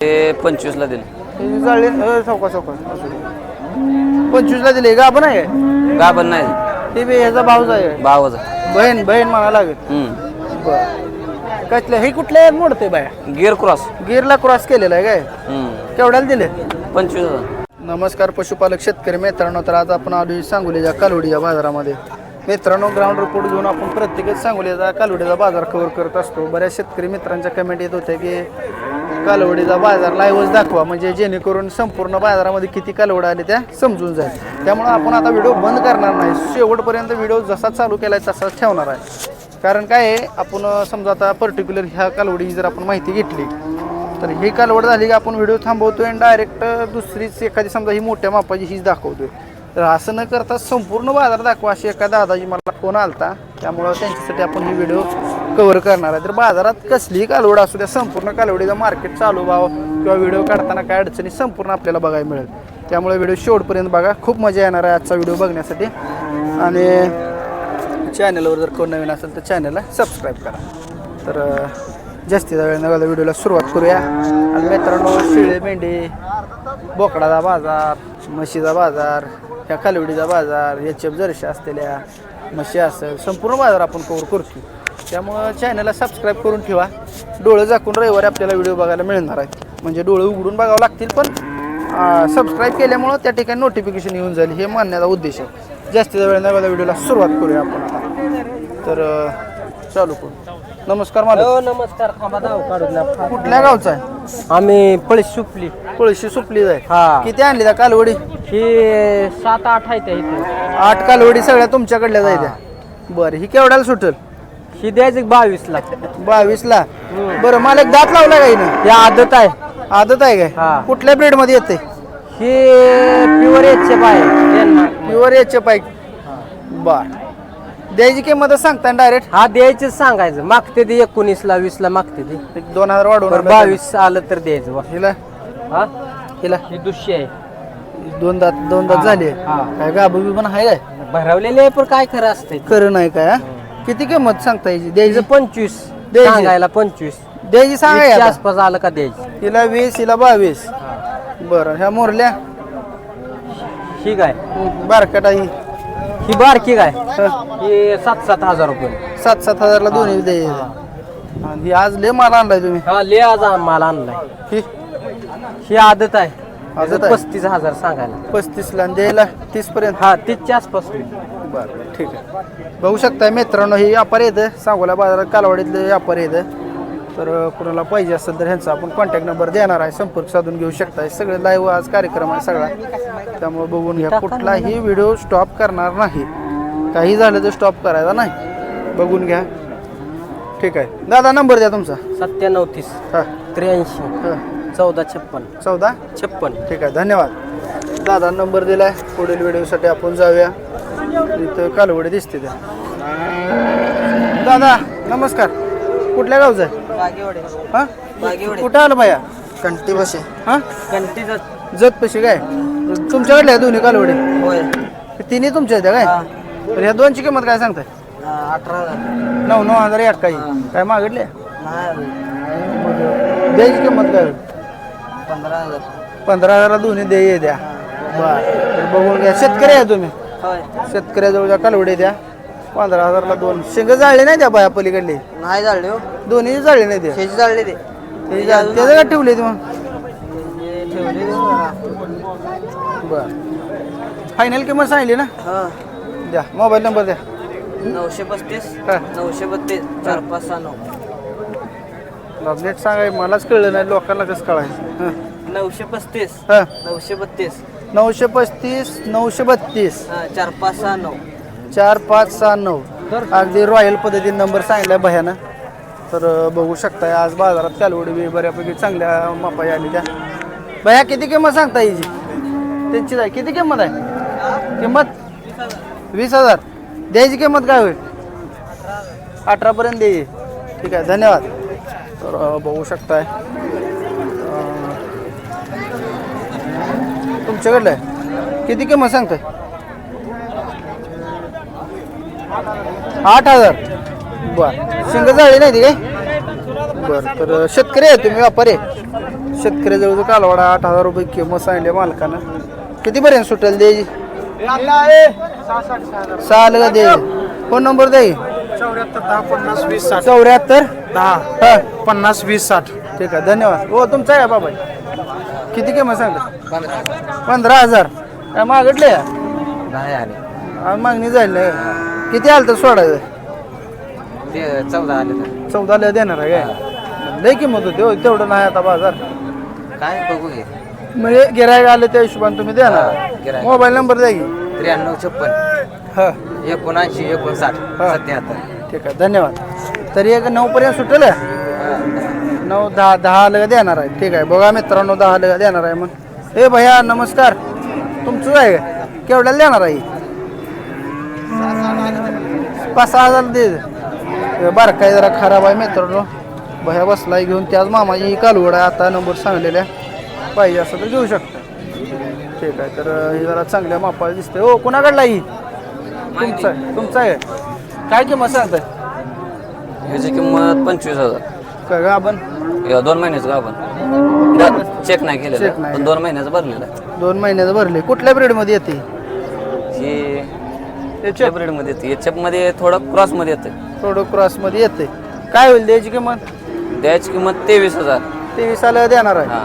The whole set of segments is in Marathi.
ते पंचवीसला दिले. हे अ, असू दे. पंचवीसला दिले का आपण आहे गाभण नाही. ते बी ह्याचा भाऊच आहे. भावाचा बहीण बहीण म्हणावं लागेल. हम्म. बरं. कसलं हे कुठल्या मोडते बाया? गिअर क्रॉस गिरला क्रॉस केलेला आहे काय? हम्म. केवढ्याला दिले? पंचवीस हजार. नमस्कार पशुपालक शेतकरी मित्रांनो तर आज आपण आलो सांगोलीच्या कालवडीच्या बाजारामध्ये. मित्रांनो ग्राउंड रिपोर्ट घेऊन आपण प्रत्येकच सांगोलीचा कालवडीचा बाजार कव्हर करत असतो. बऱ्याच शेतकरी मित्रांच्या कमेंट येत होत्या की कालवडीचा बाजार लाईव्हच दाखवा. म्हणजे जेणेकरून संपूर्ण बाजारामध्ये किती कालवड आले त्या समजून जाईल. त्यामुळे आपण आता व्हिडिओ बंद करणार नाही. शेवटपर्यंत व्हिडिओ जसा चालू केलाय तसाच ठेवणार आहे. कारण काय आहे आपण समजा आता पर्टिक्युलर ह्या कालवडीची जर आपण माहिती घेतली तर ही कालवड झाली की आपण व्हिडिओ थांबवतोय आणि डायरेक्ट दुसरीच एखादी समजा ही मोठ्या मापाची हीच दाखवतोय. तर असं न करता संपूर्ण बाजार दाखवा. अशी एका दादाजी मला फोन आलता. त्यामुळं त्यांच्यासाठी आपण ही व्हिडिओ कव्हर करणार आहे. तर बाजारात कसलीही कालवड असू द्या संपूर्ण कालवडीचा मार्केट चालू व्हावं किंवा व्हिडिओ काढताना काय अडचणी संपूर्ण आपल्याला बघायला मिळेल. त्यामुळे व्हिडिओ शेवटपर्यंत बघा. खूप मजा येणार आहे आजचा व्हिडिओ बघण्यासाठी. आणि चॅनलवर जर कोण नवीन असेल तर चॅनलला सबस्क्राईब करा. तर जास्तीचा वेळ नव्या व्हिडिओला सुरुवात करूया. आणि मित्रांनो शिळे मेंढी बोकडाचा बाजार म्हशीचा बाजार ह्या कालवडीचा बाजार याच्या जर्शी असलेल्या म्हशी असेल संपूर्ण बाजार आपण कवर करतो त्यामुळं चॅनलला सबस्क्राईब करून ठेवा. डोळं झाकून रविवारी आपल्याला व्हिडिओ बघायला मिळणार आहे. म्हणजे डोळे उघडून बघावं लागतील पण सबस्क्राईब केल्यामुळं त्या ठिकाणी नोटिफिकेशन येऊन जाईल. हे मानण्याचा उद्देश आहे. जास्तीचा वेळ न घालता व्हिडिओला सुरुवात करूया आपण आता. तर चालू करू. नमस्कार मालक. हो नमस्कार. कुठल्या गावचा आहे? आम्ही पळी सुपली. पळशी सुपली जाय. हा. किती आणली त्या कालवडी? ही सात आठ आहे त्या इथे. आठ कालवडी सगळ्या तुमच्याकडल्या जायच्या बरं ही केवढ्याला सुटेल? ही द्यायची बावीस ला बावीस ला बरं मला एक दात लावला काही ना ही आदत आहे. आदत आहे हा. काय कुठल्या ब्रीडमध्ये येते ही प्युअर एच आहे डेन्मार्क. प्युअर याचे पाईक बर. द्यायची किंमत सांगता डायरेक्ट हा द्यायचीच सांगायचं. मागते ती एकोणीस ला वीस ला मागते ती. एक दोन हजार वाढवून बरं बावीस आलं तर द्यायचं बा. हिला? हा? हिला? ही दुसरी आहे. दोन दात दोन दात झाली हा. काय गाबू बी पण आहे काय? भरवलेली आहे पण काय खरं असतंय खरं नाही काय हा? किती किंमत सांगता यायची? द्यायची? पंचवीस. द्यायची. सांगायला पंचवीस. द्यायची सांगा वीसच्या आता. आसपास आलं का द्यायची? हिला वीस हिला बावीस. बरं ह्या मोरल्या? ही काय? बारकटा ही ही बारकी काय? हं. सात सात हजार रुपये. सात सात हजारला दोन्ही द्यायची. आणि ही आज लय माल आणलाय तुम्ही. हा ले आज आम्हाला आणलाय. ही? ही आदत आहे. आदत आहे? पस्तीस हजार सांगायला. पस्तीस ला आणि द्यायला तीस पर्यंत हा तीसच्या आसपास. बरं ठीक आहे. बघू शकताय मित्रांनो ही व्यापारी येतं सांगोला बाजारात कालवाडीतले व्यापारी येतं तर कुणाला पाहिजे असेल तर ह्यांचा आपण कॉन्टॅक्ट नंबर देणार आहे. संपर्क साधून घेऊ शकताय. सगळे लाईव्ह आज कार्यक्रम आहे सगळा. त्यामुळे बघून घ्या कुठलाही व्हिडिओ स्टॉप करणार नाही. काही झालं तर स्टॉप करायचा नाही. बघून घ्या. ठीक आहे. दादा नंबर द्या तुमचा. सत्त्याण्णव तीस. हां. त्र्याऐंशी. हां. चौदा छप्पन. चौदा? छप्पन. ठीक आहे. धन्यवाद. दादा नंबर दिलाय. पुढील व्हिडिओसाठी आपण जाऊया. इथं कालवडी दिसते त्या दादा नमस्कार. कुठल्या गावचं आहे? हा? कुठं आलं बाया? कंटी बसे. हा? कंटीचा जत. पशी काय? तुमच्याकडल्या आहे दोन्ही कालवडी? होय. तिन्ही तुमच्या आहेत काय? तर ह्या दोनची किंमत काय सांगताय? अठरा हजार. नऊ नऊ हजार एक काही. काय मागितले? द्यायची किंमत काय? पंधरा हजार. पंधरा हजारला दोन्ही द्या. बर. तर बघून घ्या. शेतकरी आहे तुम्ही. होय. शेतकऱ्याजवळच्या कालवडी द्या. पंधरा हजारला दोन. शेंग जाळले नाही त्या बाया पलीकडली? नाही जाळले हो. दोन्ही जाळले नाही ते शेज जाळले ते. ते जा- ठेवले ते मग. ठेवले बर. फायनल किंमत सांगितली ना? हा. द्या. मोबाईल नंबर द्या. नऊशे पस्तीस हा. नऊशे बत्तीस चार पाच सहा नऊ. नेट सांगाय मलाच कळलं नाही लोकांना कसं कळायचं? हं. नऊशे पस्तीस हं. नऊशे बत्तीस. नऊशे पस्तीस नऊशे बत्तीस. हा चार पाच सहा नऊ. चार पाच सहा नऊ. अगदी रॉयल पद्धतीने नंबर सांगितलाय भयानं. तर अं, बघू शकताय आज बाजारात कालवडी बी बऱ्यापैकी चांगल्या मापाई आली त्या. भया किती किंमत सांगता याची त्यांची आहे. किती किंमत आहे? किंमत? वीस हजार. द्यायची किंमत काय होईल? अठरापर्यंत द्यायची. ठीक आहे धन्यवाद. तर अं, बघू शकताय. तुमच्याकडलं आहे. किती किंमत सांगताय? आठ हजार. बर. शिंग जाळी नाही ती काय? बर तर शेतकरी आहे तुम्ही व्यापारी आहे? शेतकऱ्याजवळ कालवाडा आठ हजार रुपये किंमत सांगली मालकानं. किती पर्यंत सुटेल द्यायची सहा का दे? फोन नंबर द्याई चौऱ्याहत्तर दहा पन्नास वीस साठ. चौऱ्याहत्तर? दहा. पन्नास वीस साठ. ठीक आहे धन्यवाद. हो तुमचा आहे बाबा. किती किंमत सांगता पंधरा हजार. काय मागितले? नाही आले. मागणी ना किती आलं तर सोडायचं ते चौदा आले तर. चौदाला देणार आहे काय? लय किंमत होती हो तेवढं नाही आता बाजार. काय बघू घे म्हणजे गिरायक आले त्या हिशोबाने तुम्ही हा, देणार गिऱ्हाईक. मोबाईल नंबर द्या की. त्र्याण्णव छप्पन. हा. एकोणऐंशी एकोणसाठ हा. सत्याहत्तर. ठीक आहे धन्यवाद. तरी एक नऊ पर्यंत सुटेल? का? नऊ दहा दहा आलं देणार आहे. ठीक आहे. बघा मित्रांनो दहा आलं देणार आहे मग हे भैया नमस्कार. तुमचं आहे का? केवढ्याला देणार आहे? पाच सहा हजार दे. बरं काय जरा खराब आहे मित्रांनो. भया बसलाय घेऊन. त्याच मामाची ही कालवड आहे. आता नंबर सांगलेल्या. पाहिजे असं तर घेऊ शकता. ठीक आहे. तर हे जरा चांगल्या मापाला दिसतंय. हो कुणाकडला ही? तुमचा आहे. तुमचा आहे. काय किंमत सांगताय? ह्याची किंमत पंचवीस हजार. का आपण? हे दोन महिन्याचं का आपण? चेक नाही Check नाही. पण दोन महिन्याचं भरलेलं आहे. दोन महिन्याचं भरले. कुठल्या ब्रेडमध्ये येते? ही ब्रेडमध्ये येते? एचएफमध्ये थोडं क्रॉसमध्ये येते. थोडं क्रॉसमध्ये येते. काय होईल द्यायची किंमत? द्यायची किंमत तेवीस हजार. तेवीस आलं देणार आहे. हा.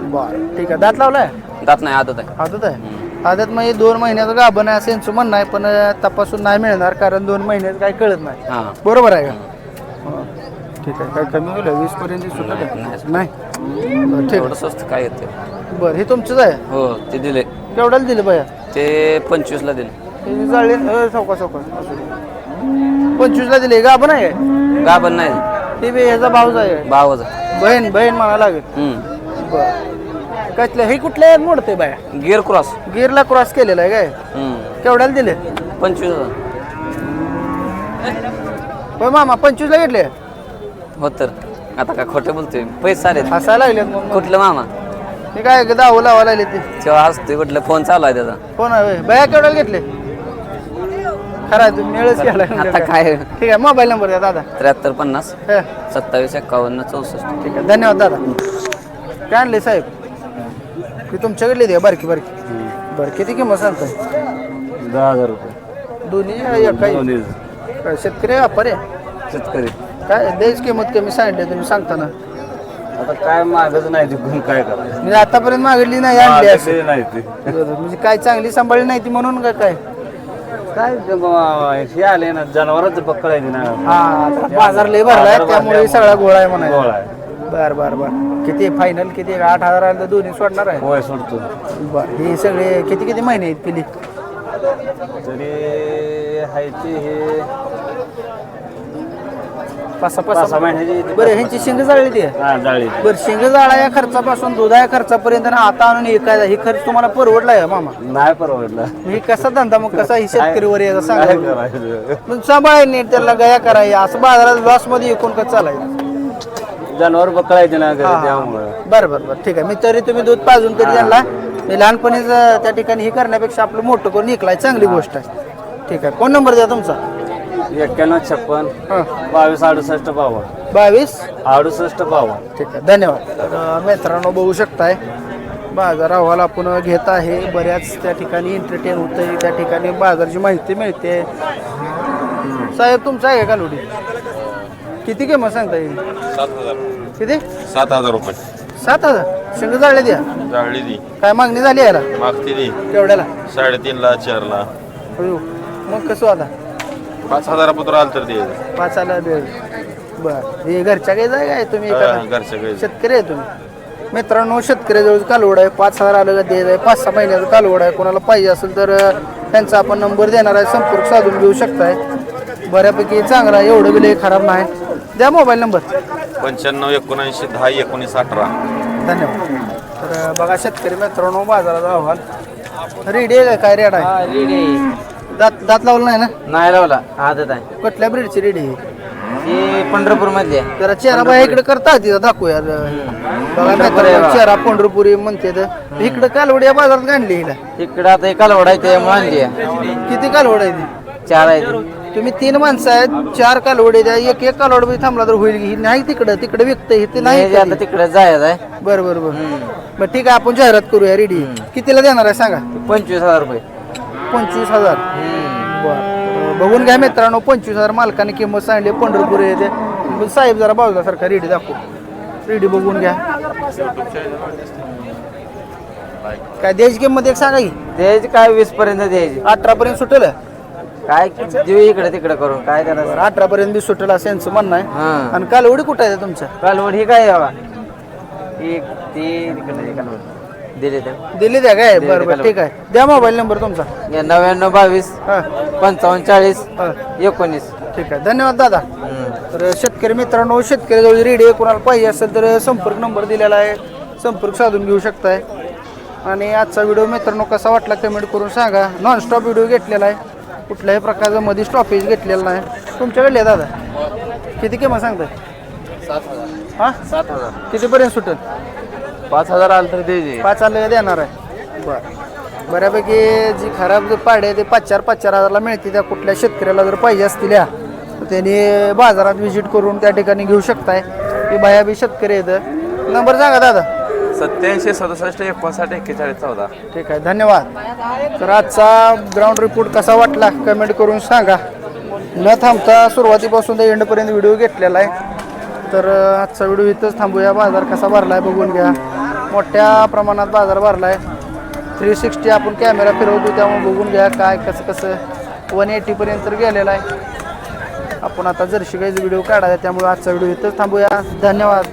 बरं ठीक आहे. दात लावलाय? दात नाही आदत आहे. आदत आहे? आदत म्हणजे दोन महिन्याचं गाभण आहे असं यांचं म्हणणं आहे पण तपासून नाही मिळणार कारण दोन महिन्यात काही कळत नाही. हा. बरोबर आहे का. ठीक आहे. काय कमी होईल वीस पर्यंत नाही. बरं, ठीक. थोडं स्वस्त काय येते? बरं हे तुमचंच आहे? हो ते दिले. केवढ्याला दिलं भैया ते पंचवीसला दिले. हे जाळले अ, सावकाश सावकाश. असू दे. पंचवीसला दिले. गाभण आहे? काय? गाभण नाही. ते बी ह्याचा भाऊच आहे. बावच बहीण बहीण म्हणावं लागेल. हम्म. बर. कसलं हे कुठल्या मोडते बाया. गिअर क्रॉस गिरला क्रॉस केलेला आहे काय? हम्म. केवढ्याला दिले? पंचवीस हजार. होय मामा पंचवीसला घेतले? हो तर. आता काय खोटे बोलतोय? पैसे आले हसायला लागलेत मग. कुठलं मामा? हे काय दावं लावा लागले ते. तेव्हा असतोय कुठलं? फोन चालू आहे त्याचा. कोण आहे होय? बाया केवढ्याला घेतले? खरं आहे तुम्ही मेळच केला आता काय? ठीक आहे मोबाईल नंबर द्या दादा. त्र्याहत्तर पन्नास हे, सत्तावीस एक्कावन्न चौसष्ट. ठीक आहे धन्यवाद दादा. काय आणले साहेब? की तुमच्याकडले द्या बारकी बारकी. बरं किती किंमत सांगताय? दहा हजार रुपये. दोन्ही एक काय शेतकरी व्यापारी आहे? शेतकरी. काय? द्यायची किंमत कमी सांगितली तुम्ही सांगताना. आता काय मागच नाही तिकडून काय करायचं म्हणजे आतापर्यंत मागितली नाही आणली असं नाही ते. बरोबर. म्हणजे काय चांगली सांभाळली नाही ती म्हणून का काय? काय ते बाबा, हे आले ना जनावरांचं आहे ना हा आता बाजार लय भरलाय त्यामुळे सगळा गोळा आहे गोळा म्हणायचा आहे. बर बर बर. किती फायनल किती आठ हजार आले तर दोन्ही सोडणार आहे. होय सोडतो. बर हे सगळे किती किती महिने आहेत पिली? तरी हाय ते हे पाच सहा पाच पाच सहा महिन्याची बरं ह्यांची शिंग जाळली ती? हा जाळी बरं शिंग जाळा या खर्चापासून दुधा या खर्चापर्यंत ना आता आणून एकायचा ही खर्च तुम्हाला परवडला आहे मामा? नाही परवडलं. ही कसा धंदा मग? कसा ही शेतकरीवर याचा काय सांगा करायचं? मग सांभाळाय नीट त्याला गया कराय असं बाजारात लॉसमध्ये एकूण कसं चालायचं? जनावर पकडायचे ना घरी त्यामुळं. बरं बरं बरं. ठीक आहे. मी तरी तुम्ही दूध पाजून तरी त्यांना. मी लहानपणीच त्या ठिकाणी हे करण्यापेक्षा आपलं मोठं करून निघलाय चांगली गोष्ट आहे. ठीक आहे. कोण नंबर द्या तुमचा? एक्क्याण्णव छप्पन हां. बावीस अडुसष्ट बावन्न. बावीस? अडुसष्ट बावन्न. ठीक आहे धन्यवाद. तर अं, मित्रांनो बघू शकताय बाजार अहवाल आपण घेत आहे. बऱ्याच त्या ठिकाणी एंटरटेन होतं त्या ठिकाणी बाजारची माहिती मिळते. साहेब तुमचा आहे का लोडी किती किंमत सांगता येईल? सात हजार. किती? सात हजार रुपये. सात हजार? शिंग जाळले द्या. जाळली ती. काय मागणी झाली याला? मागते ती. केवढ्याला? साडेतीनला चारला. होय. मग कसं आता? पाच हजारापत्र आलं तर ते पाच आला दे बर. हे घरच्या काही जाय काय तुम्ही हा, एखादा? घरच्या काही. शेतकरी आहे तुम्ही. मित्रांनो शेतकऱ्याजवळ कालवड आहे. पाच हजार आलं का द्यायचं आहे पाच सहा महिन्याचं कालवड आहे. कोणाला पाहिजे असेल तर अं, त्यांचा आपण नंबर देणार आहे. संपर्क साधून घेऊ शकताय. बऱ्यापैकी चांगला आहे. एवढं बिल खराब नाही. द्या मोबाईल नंबर. पंच्याण्णव एकोणऐंशी दहा एकोणीस अठरा. धन्यवाद. तर बघा शेतकरी मित्रांनो बाजाराचा अहवाल. रेडी आहे का? काय रेड आहे. दात दात लावलं नाही ना? नाही लावला. आदत आहे. कुठल्या ब्रीडची रेडी? आहे पंढरपूर मधली आहे. जरा चेहरा बाया इकडे करता तिथं दाखवूया बघा मित्रांनो, चेहरा पंढरपुरी म्हणते तर. इकडे कालवड या बाजारात गाणली हिला. इकडं आता एकाला ओढायचं त्यामुळे आणली आहे. किती कालवड आहे ती? चार आहे तुम्ही तीन माणसं आहेत चार कालवडे द्या. एक एक कालवड बी थांबला तर होईल. की ही नाही तिकडं. तिकडं विकत हे नाही हे आता तिकडे जायचं आहे. बरं बरं बरं. बरं ठीक आहे आपण जाहिरात करूया रेडी. कितीला देणार आहे सांगा. पंचवीस हजार रुपये. पंचवीस हजार. बरं. बघून घ्या मित्रांनो पंचवीस हजार मालकाने किंमत सांगली पंढरपूर येते. साहेब जरा बाजूला सारखा रेडी दाखवू. रेडी बघून घ्या. काय द्यायची किंमत एक सांगा की. द्यायची काय वीस पर्यंत द्यायची. अठरा पर्यंत सुटेल? काय देऊ इकडे तिकडे करून काय त्याला अठरा पर्यंत बी सुटेल असं यांचं म्हणणं आहे. हा. आणि कालवडी कुठं आहे तुमच्या? कालवड ही काय एक ती तिकडे कालवड दिले ते. दिल्ली द्या काय? दिली बरं बरं. ठीक आहे. द्या मोबाईल नंबर तुमचा. नव्याण्णव बावीस हां. पंचावन्न चाळीस हां. एकोणीस. ठीक आहे. धन्यवाद दादा. तर शेतकरी मित्रांनो शेतकरी रेडिओ कोणाला पाहिजे असेल तर संपर्क नंबर दिलेला आहे. संपर्क साधून घेऊ शकताय. आणि आजचा व्हिडिओ मित्रांनो कसा वाटला कमेंट करून सांगा. नॉन स्टॉप व्हिडिओ घेतलेला आहे. कुठल्याही प्रकारचा मध्ये स्टॉपेज घेतलेला नाही. तुमच्याकडले दादा? किती किंमत सांगताय? हां? सात हजार. कितीपर्यंत सुटेल? पाच हजार आलं तर द्यायचे पाच आलं देणार आहे. बरं. बऱ्यापैकी जी खराब जे पाडे आहे ते पाच चार पाच चार हजारला मिळते त्या कुठल्या शेतकऱ्याला जर पाहिजे असतील या त्यांनी बाजारात व्हिजिट करून त्या ठिकाणी घेऊ शकताय. की बाया बी शेतकरी आहेत नंबर सांगा दादा. सत्याऐंशी सदुसष्ट एकोणसाठ एक्केचाळीस चौदा. ठीक आहे धन्यवाद. तर आजचा ग्राउंड रिपोर्ट कसा वाटला कमेंट करून सांगा. न थांबता सुरुवातीपासून ते एंडपर्यंत व्हिडिओ घेतलेला आहे. तर आजचा व्हिडिओ इथंच थांबूया. बाजार कसा भरला आहे बघून घ्या. मोठ्या प्रमाणात बाजार भरला आहे थ्री सिक्स्टी आपण कॅमेरा फिरवतो त्यामुळे बघून घ्या काय कसं कसं. वन एटीपर्यंत तर गेलेला आहे. आपण आता जर्शी गाईचा व्हिडिओ काढायचा त्यामुळे आजचा व्हिडिओ इथंच थांबूया. धन्यवाद.